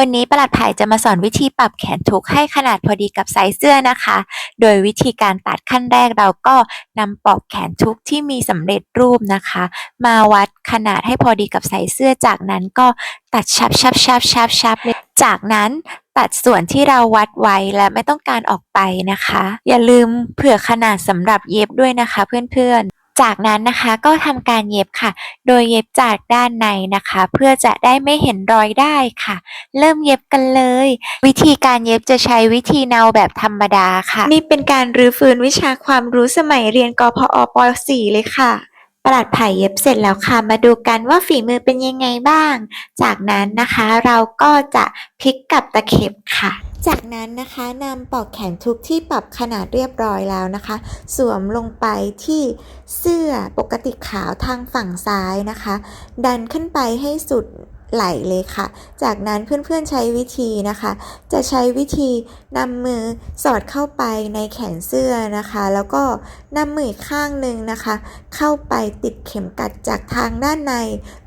วันนี้ประหลัดไผ่จะมาสอนวิธีปรับแขนทุกให้ขนาดพอดีกับไซส์เสื้อนะคะ โดยวิธีการตัดขั้นแรกเราก็นำปลอกแขนทุกที่มีสำเร็จรูปนะคะ มาวัดขนาดให้พอดีกับไซส์เสื้อ จากนั้นก็ตัดชับชับชับชับชับเลยจากนั้นตัดส่วนที่เราวัดไว้และไม่ต้องการออกไปนะคะ อย่าลืมเผื่อขนาดสำหรับเย็บด้วยนะคะเพื่อนๆ จากนั้นนะคะก็ทำการเย็บค่ะ โดยเย็บจากด้านในนะคะ เพื่อจะได้ไม่เห็นรอยได้ค่ะ เริ่มเย็บกันเลย วิธีการเย็บจะใช้วิธีเนาแบบธรรมดาค่ะ นี่เป็นการรื้อฟื้นวิชาความรู้สมัยเรียนกพอป .4 เลยค่ะปลัดไผ่เย็บเสร็จแล้วค่ะ มาดูกันว่าฝีมือเป็นยังไงบ้าง จากนั้นนะคะเราก็จะพลิกกลับตะเข็บค่ะ จากนั้นนะคะนำปอกแขนทุกที่ปรับขนาดเรียบร้อยแล้วนะคะ สวมลงไปที่เสื้อปกติขาวทางฝั่งซ้ายนะคะ ดันขึ้นไปให้สุด ไหลเลยค่ะ จากนั้นเพื่อนๆใช้วิธีนะคะ จะใช้วิธีนำมือสอดเข้าไปในแขนเสื้อนะคะ แล้วก็นำมือข้างหนึ่งนะคะ เข้าไปติดเข็มกัดจากทางด้านใน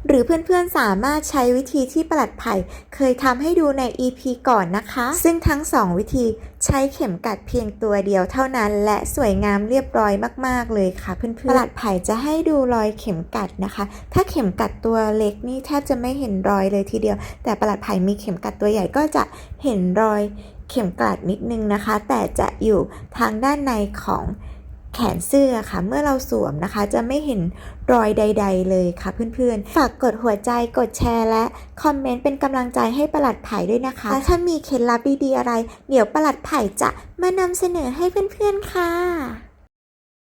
หรือเพื่อนๆสามารถใช้วิธีที่ประหลัดไผ่เคยทำให้ดูใน EP ก่อนนะคะ ซึ่งทั้งสองวิธีใช้เข็มกัดเพียงตัวเดียวเท่านั้น และสวยงามเรียบร้อยมากๆเลยค่ะ เพื่อนๆประหลัดไผ่จะให้ดูรอยเข็มกัดนะคะ ถ้าเข็มกัดตัวเล็กนี่แทบจะไม่เห็นรอยเลยทีเดียว แต่ประหลัดไผ่มีเข็มกัดตัวใหญ่ก็จะเห็นรอยเข็มกลัดนิดนึงนะคะ แต่จะอยู่ทางด้านในของแขนเสื้อค่ะ เมื่อเราสวมนะคะ จะไม่เห็นรอยใด ๆ เลยค่ะเพื่อนๆ ฝากกดหัวใจกดแชร์และคอมเมนต์เป็นกำลังใจให้ประหลัดไผ่ด้วยนะคะและถ้ามีเคล็ดลับดีๆอะไร เดี๋ยวประหลัดไผ่จะมานำเสนอให้เพื่อนๆค่ะ